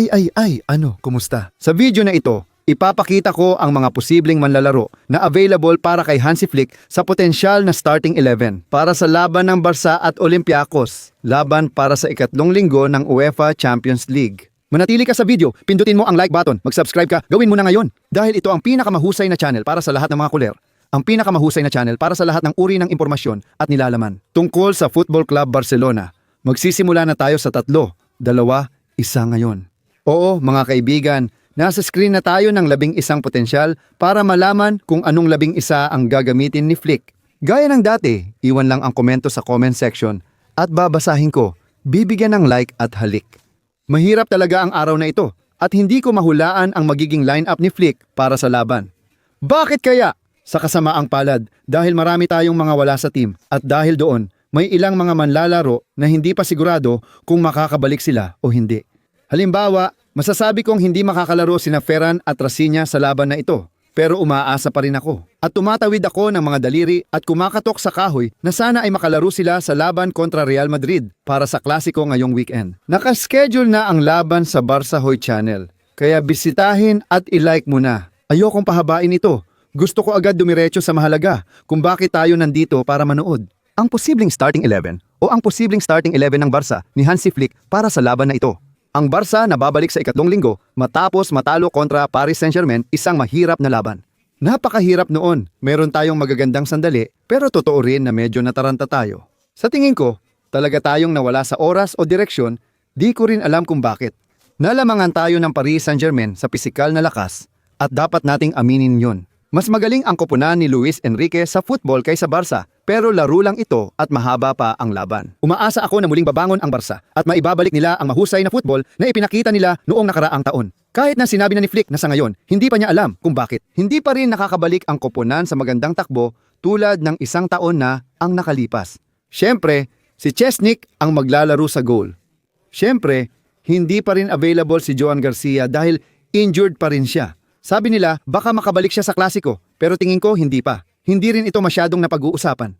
Ay ay ay, ano, kumusta? Sa video na ito, ipapakita ko ang mga posibleng manlalaro na available para kay Hansi Flick sa potensyal na starting 11 para sa laban ng Barca at Olympiacos, laban para sa ikatlong linggo ng UEFA Champions League. Manatili ka sa video, pindutin mo ang like button, mag-subscribe ka, gawin mo na ngayon. Dahil ito ang pinakamahusay na channel para sa lahat ng mga kuler. Ang pinakamahusay na channel para sa lahat ng uri ng impormasyon at nilalaman. Tungkol sa Football Club Barcelona, magsisimula na tayo sa tatlo, dalawa, isa ngayon. Oo, mga kaibigan, nasa screen na tayo ng labing isang potensyal para malaman kung anong labing isa ang gagamitin ni Flick. Gaya ng dati, iwan lang ang komento sa comment section at babasahin ko, bibigyan ng like at halik. Mahirap talaga ang araw na ito at hindi ko mahulaan ang magiging lineup ni Flick para sa laban. Bakit kaya? Sa kasamaang palad dahil marami tayong mga wala sa team at dahil doon may ilang mga manlalaro na hindi pa sigurado kung makakabalik sila o hindi. Halimbawa, masasabi kong hindi makakalaro sina Ferran at Rasinya sa laban na ito. Pero umaasa pa rin ako. At tumatawid ako ng mga daliri at kumakatok sa kahoy na sana ay makalaro sila sa laban kontra Real Madrid para sa klasiko ngayong weekend. Nakaschedule na ang laban sa Barca Hoy Channel. Kaya bisitahin at ilike mo na. Ayokong pahabain ito. Gusto ko agad dumiretso sa mahalaga kung bakit tayo nandito para manood. Ang posibleng starting 11 o ang posibleng starting 11 ng Barca ni Hansi Flick para sa laban na ito. Ang Barca na babalik sa ikatlong linggo matapos matalo kontra Paris Saint-Germain isang mahirap na laban. Napakahirap noon. Meron tayong magagandang sandali pero totoo rin na medyo nataranta tayo. Sa tingin ko, talaga tayong nawala sa oras o direksyon, di ko rin alam kung bakit. Nalamangan tayo ng Paris Saint-Germain sa pisikal na lakas at dapat nating aminin yon. Mas magaling ang koponan ni Luis Enrique sa football kaysa Barca, pero laro lang ito at mahaba pa ang laban. Umaasa ako na muling babangon ang Barca at maibabalik nila ang mahusay na football na ipinakita nila noong nakaraang taon. Kahit na sinabi na ni Flick na sa ngayon, hindi pa niya alam kung bakit. Hindi pa rin nakakabalik ang koponan sa magandang takbo tulad ng isang taon na ang nakalipas. Siyempre, si Chesnick ang maglalaro sa goal. Siyempre, hindi pa rin available si Joan Garcia dahil injured pa rin siya. Sabi nila, baka makabalik siya sa klasiko, pero tingin ko hindi pa. Hindi rin ito masyadong napag-uusapan.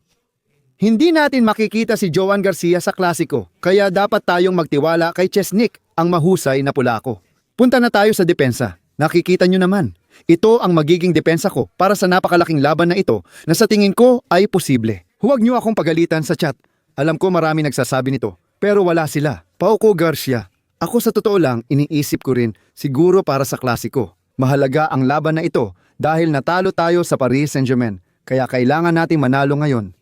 Hindi natin makikita si Joan Garcia sa klasiko, kaya dapat tayong magtiwala kay Chesnick, ang mahusay na pulako. Punta na tayo sa depensa. Nakikita nyo naman. Ito ang magiging depensa ko para sa napakalaking laban na ito na sa tingin ko ay posible. Huwag nyo akong pagalitan sa chat. Alam ko marami nagsasabi nito, pero wala sila. Pauko Garcia. Ako sa totoo lang, iniisip ko rin, siguro para sa klasiko. Mahalaga ang laban na ito dahil natalo tayo sa Paris Saint-Germain, kaya kailangan nating manalo ngayon.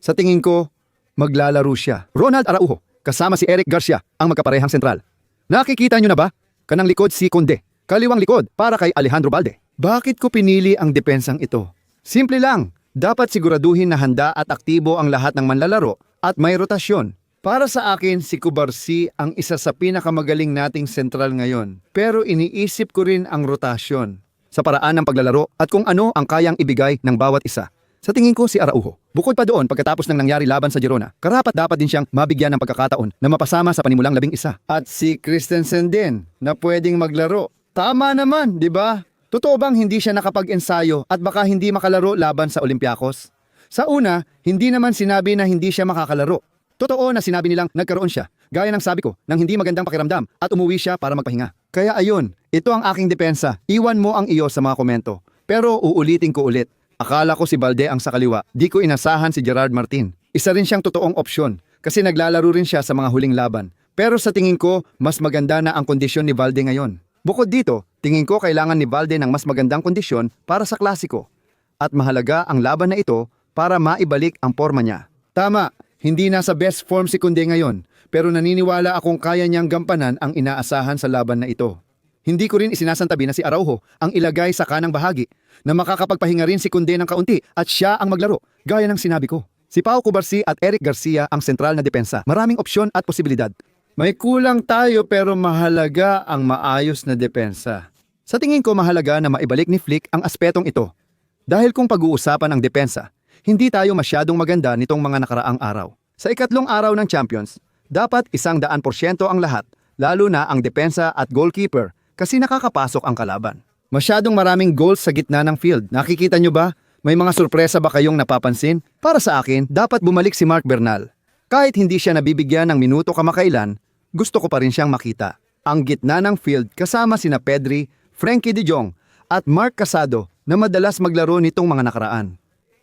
Sa tingin ko, maglalaro siya. Ronald Araujo, kasama si Eric Garcia, ang magkaparehang sentral. Nakikita nyo na ba? Kanang likod si Conde, kaliwang likod para kay Alejandro Balde. Bakit ko pinili ang depensang ito? Simple lang, dapat siguraduhin na handa at aktibo ang lahat ng manlalaro at may rotasyon. Para sa akin, si Kubarsi ang isa sa pinakamagaling nating sentral ngayon. Pero iniisip ko rin ang rotasyon sa paraan ng paglalaro at kung ano ang kayang ibigay ng bawat isa. Sa tingin ko si Araujo. Bukod pa doon, pagkatapos ng nangyari laban sa Girona, karapat dapat din siyang mabigyan ng pagkakataon na mapasama sa panimulang labing isa. At si Christensen din, na pwedeng maglaro. Tama naman, di ba? Totoo bang hindi siya nakapag-ensayo at baka hindi makalaro laban sa Olympiacos? Sa una, hindi naman sinabi na hindi siya makakalaro. Totoo na sinabi nilang nagkaroon siya, gaya ng sabi ko, ng hindi magandang pakiramdam at umuwi siya para magpahinga. Kaya ayun, ito ang aking depensa. Iwan mo ang iyo sa mga komento. Pero uulitin ko ulit. Akala ko si Balde ang sa kaliwa. Di ko inasahan si Gerard Martin. Isa rin siyang totoong opsyon kasi naglalaro rin siya sa mga huling laban. Pero sa tingin ko, mas maganda na ang kondisyon ni Balde ngayon. Bukod dito, tingin ko kailangan ni Balde ng mas magandang kondisyon para sa klasiko. At mahalaga ang laban na ito para maibalik ang forma niya. Tama, hindi nasa best form si Kunde ngayon, pero naniniwala akong kaya niyang gampanan ang inaasahan sa laban na ito. Hindi ko rin isinasantabi na si Araujo ang ilagay sa kanang bahagi na makakapagpahinga rin si Kunde ng kaunti at siya ang maglaro, gaya ng sinabi ko. Si Pau Cubarsi at Eric Garcia ang sentral na depensa. Maraming opsyon at posibilidad. May kulang tayo pero mahalaga ang maayos na depensa. Sa tingin ko mahalaga na maibalik ni Flick ang aspetong ito. Dahil kung pag-uusapan ang depensa, hindi tayo masyadong maganda nitong mga nakaraang araw. Sa ikatlong araw ng Champions, dapat isang daan porsyento ang lahat, lalo na ang depensa at goalkeeper kasi nakakapasok ang kalaban. Masyadong maraming goals sa gitna ng field. Nakikita nyo ba? May mga sorpresa ba kayong napapansin? Para sa akin, dapat bumalik si Mark Bernal. Kahit hindi siya nabibigyan ng minuto kamakailan, gusto ko pa rin siyang makita. ang gitna ng field kasama sina Pedri, Frankie de Jong at Mark Casado na madalas maglaro nitong mga nakaraan.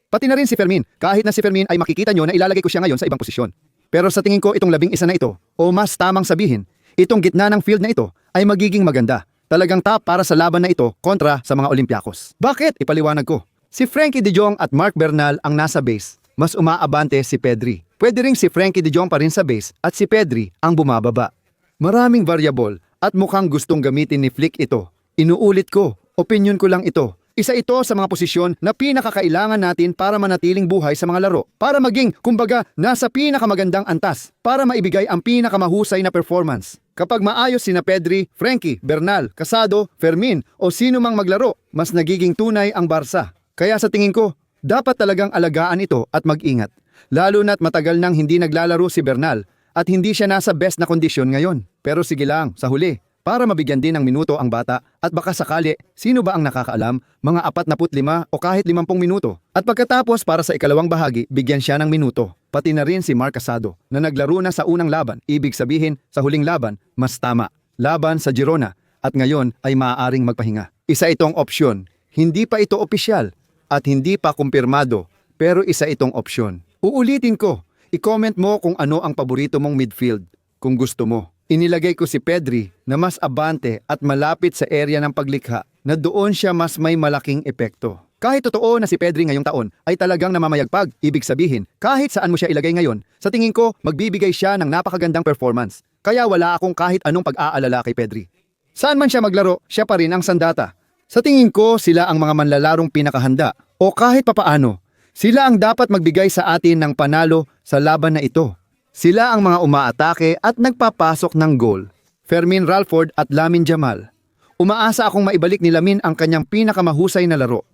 Pati na rin si Fermin, kahit na si Fermin ay makikita nyo na ilalagay ko siya ngayon sa ibang posisyon. Pero sa tingin ko itong labing isa na ito, o mas tamang sabihin, itong gitna ng field na ito ay magiging maganda. Talagang top para sa laban na ito kontra sa mga Olympiacos. Bakit? Ipaliwanag ko. Si Frankie de Jong at Mark Bernal ang nasa base, mas umaabante si Pedri. Pwede ring si Frankie de Jong pa rin sa base at si Pedri ang bumababa. Maraming variable at mukhang gustong gamitin ni Flick ito. Inuulit ko, opinion ko lang ito. Isa ito sa mga posisyon na pinakakailangan natin para manatiling buhay sa mga laro. Para maging, kumbaga, nasa pinakamagandang antas. Para maibigay ang pinakamahusay na performance. Kapag maayos sina Pedri, Frankie, Bernal, Casado, Fermin o sino mang maglaro, mas nagiging tunay ang Barca. Kaya sa tingin ko, dapat talagang alagaan ito at mag-ingat. Lalo na't matagal nang hindi naglalaro si Bernal at hindi siya nasa best na kondisyon ngayon. Pero sige lang, sa huli, para mabigyan din ng minuto ang bata at baka sakali, sino ba ang nakakaalam, mga 45 o kahit 50 minuto. At pagkatapos para sa ikalawang bahagi, bigyan siya ng minuto. Pati na rin si Mark Casado na naglaro na sa unang laban, ibig sabihin sa huling laban, mas tama. Laban sa Girona at ngayon ay maaaring magpahinga. Isa itong opsyon. Hindi pa ito opisyal at hindi pa kumpirmado pero isa itong opsyon. Uulitin ko, i-comment mo kung ano ang paborito mong midfield kung gusto mo. Inilagay ko si Pedri na mas abante at malapit sa area ng paglikha na doon siya mas may malaking epekto. Kahit totoo na si Pedri ngayong taon ay talagang namamayagpag, ibig sabihin, kahit saan mo siya ilagay ngayon, sa tingin ko magbibigay siya ng napakagandang performance. Kaya wala akong kahit anong pag-aalala kay Pedri. Saan man siya maglaro, siya pa rin ang sandata. Sa tingin ko, sila ang mga manlalarong pinakahanda o kahit papaano, sila ang dapat magbigay sa atin ng panalo sa laban na ito. Sila ang mga umaatake at nagpapasok ng goal. Fermin Ralford at Lamin Jamal. Umaasa akong maibalik ni Lamin ang kanyang pinakamahusay na laro.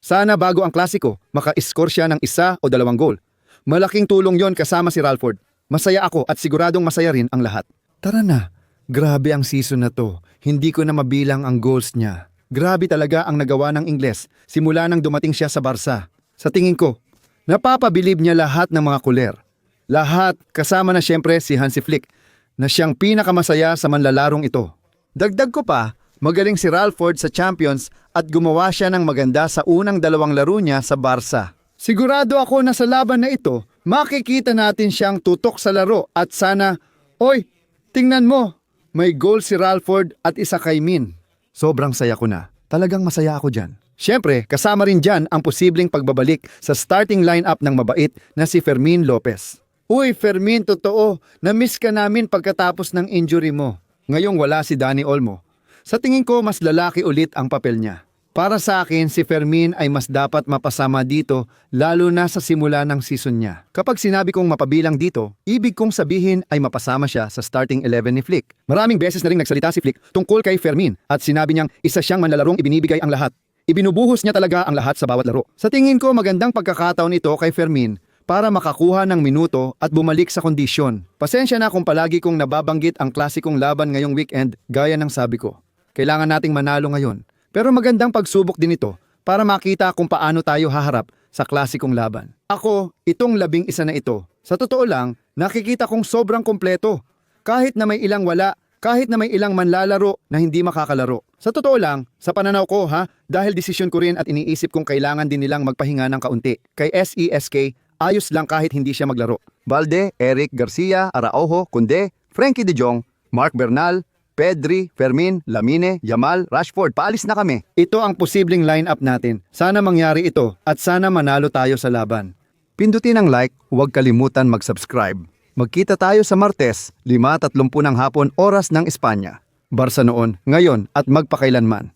Sana bago ang klasiko, maka-score siya ng isa o dalawang goal. Malaking tulong yon kasama si Ralford. Masaya ako at siguradong masaya rin ang lahat. Tara na, grabe ang season na to. Hindi ko na mabilang ang goals niya. Grabe talaga ang nagawa ng Ingles simula nang dumating siya sa Barca. Sa tingin ko, napapabilib niya lahat ng mga kuler. Lahat kasama na siyempre si Hansi Flick na siyang pinakamasaya sa manlalarong ito. Dagdag ko pa, magaling si Ralford sa Champions at gumawa siya ng maganda sa unang dalawang laro niya sa Barca. Sigurado ako na sa laban na ito, makikita natin siyang tutok sa laro at sana, Oy, tingnan mo, may goal si Ralford at isa kay Min. Sobrang saya ko na. Talagang masaya ako dyan. Siyempre, kasama rin dyan ang posibleng pagbabalik sa starting lineup ng mabait na si Fermin Lopez. Uy, Fermin, totoo. Na-miss ka namin pagkatapos ng injury mo. Ngayong wala si Danny Olmo. Sa tingin ko, mas lalaki ulit ang papel niya. Para sa akin, si Fermin ay mas dapat mapasama dito lalo na sa simula ng season niya. Kapag sinabi kong mapabilang dito, ibig kong sabihin ay mapasama siya sa starting 11 ni Flick. Maraming beses na rin nagsalita si Flick tungkol kay Fermin at sinabi niyang isa siyang manlalarong ibinibigay ang lahat. Ibinubuhos niya talaga ang lahat sa bawat laro. Sa tingin ko magandang pagkakataon ito kay Fermin para makakuha ng minuto at bumalik sa kondisyon. Pasensya na kung palagi kong nababanggit ang klasikong laban ngayong weekend gaya ng sabi ko. Kailangan nating manalo ngayon. Pero magandang pagsubok din ito para makita kung paano tayo haharap sa klasikong laban. Ako, itong labing isa na ito, sa totoo lang, nakikita kong sobrang kompleto. Kahit na may ilang wala, kahit na may ilang manlalaro na hindi makakalaro. Sa totoo lang, sa pananaw ko ha, dahil desisyon ko rin at iniisip kong kailangan din nilang magpahinga ng kaunti. Kay SESK, ayos lang kahit hindi siya maglaro. Balde, Eric Garcia, Araujo, Kunde, Frankie De Jong, Mark Bernal, Pedri, Fermin, Lamine, Yamal, Rashford, paalis na kami. Ito ang posibleng lineup natin. Sana mangyari ito at sana manalo tayo sa laban. Pindutin ang like, huwag kalimutan mag-subscribe. Magkita tayo sa Martes, 5.30 ng hapon oras ng Espanya. Barsa noon, ngayon at magpakailanman.